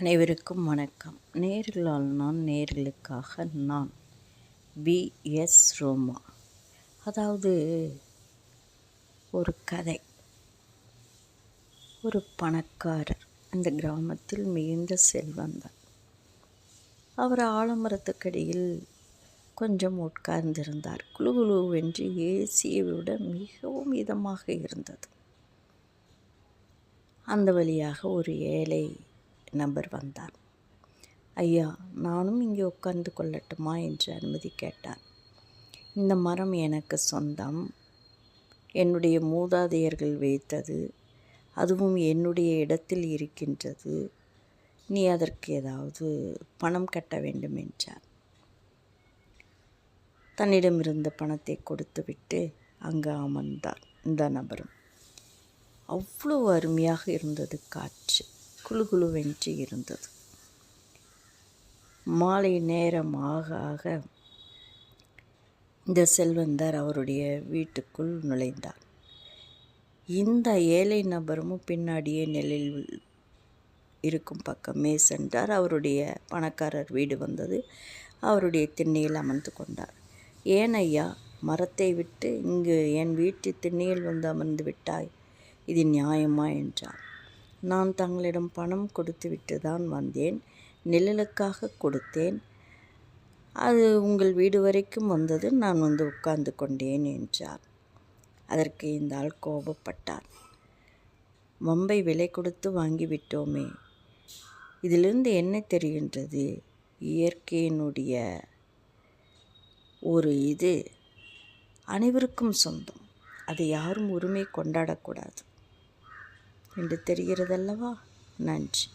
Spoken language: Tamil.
அனைவருக்கும் வணக்கம். நேர்களால் நான் நேர்களுக்காக நான். வி. எஸ். ரோமா. அதாவது ஒரு கதை. ஒரு பணக்காரர் அந்த கிராமத்தில் மிகுந்த செல்வந்தான் அவர் ஆலமரத்துக்கடியில் கொஞ்சம் உட்கார்ந்திருந்தார். குழு குழுவென்று ஏசியை விட மிகவும் இதமாக இருந்தது. அந்த வழியாக ஒரு ஏழை நபர் வந்தார் ஐயா நானும் இங்கே உட்கார்ந்து கொள்ளட்டுமா? என்று அனுமதி கேட்டார் இந்த மரம் எனக்கு சொந்தம். என்னுடைய மூதாதையர்கள் வைத்தது. அதுவும் என்னுடைய இடத்தில் இருக்கின்றது. நீ அதற்கு ஏதாவது பணம் கட்ட வேண்டும் என்றார் தன்னிடமிருந்த பணத்தை கொடுத்துவிட்டு அங்கு அமர்ந்தார் இந்த நபரும். அவ்வளோ அருமையாக இருந்தது காற்று. குழு வென்று இருந்தது. மாலை நேரம் ஆக ஆக இந்த செல்வந்தர் அவருடைய வீட்டுக்குள் நுழைந்தார். இந்த ஏழை நபரும் பின்னாடியே நிலையில் இருக்கும் பக்கமே சென்றார். அவருடைய பணக்காரர் வீடு வந்தது. அவருடைய திண்ணையில் அமர்ந்து கொண்டார். ஏன் ஐயா மரத்தை விட்டு இங்கு என் வீட்டு திண்ணையில் வந்து அமர்ந்து விட்டாய். இது நியாயமா? என்றார் நான் தங்களிடம் பணம் கொடுத்துவிட்டு தான் வந்தேன். நிழலுக்காக கொடுத்தேன். அது உங்கள் வீடு வரைக்கும் வந்தது. நான் வந்து உட்கார்ந்து கொண்டேன் என்றார். அதற்கு இந்த ஆள் கோபப்பட்டார். வம்பை விலை கொடுத்து வாங்கிவிட்டோமே இதிலிருந்து என்ன தெரிகின்றது? இயற்கையினுடைய ஒரு இது. அனைவருக்கும் சொந்தம். அதை யாரும் உரிமை கொண்டாடக்கூடாது. என்று தெரிகிறதல்லவா? நன்றி.